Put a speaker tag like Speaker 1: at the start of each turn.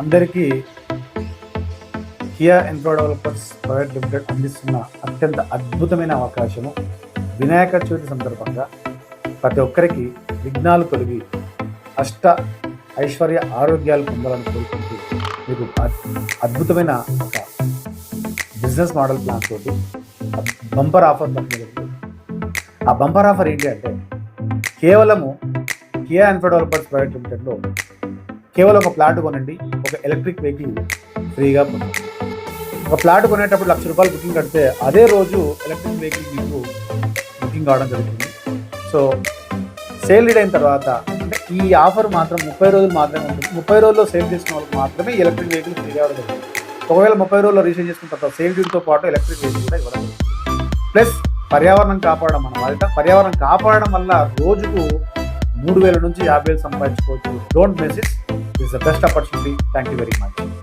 Speaker 1: అందరికీ Kia infra developers private limited అందిస్తున్న అత్యంత అద్భుతమైన అవకాశము వినాయక చవితి సందర్భంగా ప్రతి ఒక్కరికి విఘ్నాలు తొలగి అష్ట ఐశ్వర్య ఆరోగ్యాలు పొందాలని కోరుకుంటూ మీకు అద్భుతమైన ఒక బిజినెస్ మోడల్ ప్లాన్ తోటి బంపర్ ఆఫర్ ఆ బంపర్ ఆఫర్ ఏంటి అంటే కేవలము కియా ఎన్ఫ్రో డెవలపర్స్ ప్రైవేట్ లిమిటెడ్లో కేవలం ఒక ప్లాట్ కొనండి ఒక ఎలక్ట్రిక్ వెహికల్ ఫ్రీగా పొందండి ఒక ప్లాట్ కొనేటప్పుడు లక్ష రూపాయలు బుకింగ్ కడితే అదే రోజు ఎలక్ట్రిక్ వెహికల్ మీకు బుకింగ్ కావడం జరుగుతుంది. సో సేల్ లీడ్ అయిన తర్వాత అంటే ఈ ఆఫర్ మాత్రం ముప్పై రోజులు మాత్రమే ఉంటుంది. ముప్పై రోజుల్లో సేల్ చేసుకున్న వాళ్ళకి మాత్రమే ఎలక్ట్రిక్ వెహికల్ ఫ్రీ కావడం జరుగుతుంది. ఒకవేళ ముప్పై రోజుల్లో రీసేల్ చేసుకున్న తర్వాత సేల్ డ్యూటీతో పాటు ఎలక్ట్రిక్ వెహికల్ కూడా ఇవ్వడం ప్లస్ పర్యావరణం కాపాడడం మన బాధ్యత పర్యావరణం కాపాడడం వల్ల రోజుకు మూడు వేల నుంచి యాభై వేలు సంపాదించుకోవచ్చు. Don't miss it This is the best opportunity. Thank you very much.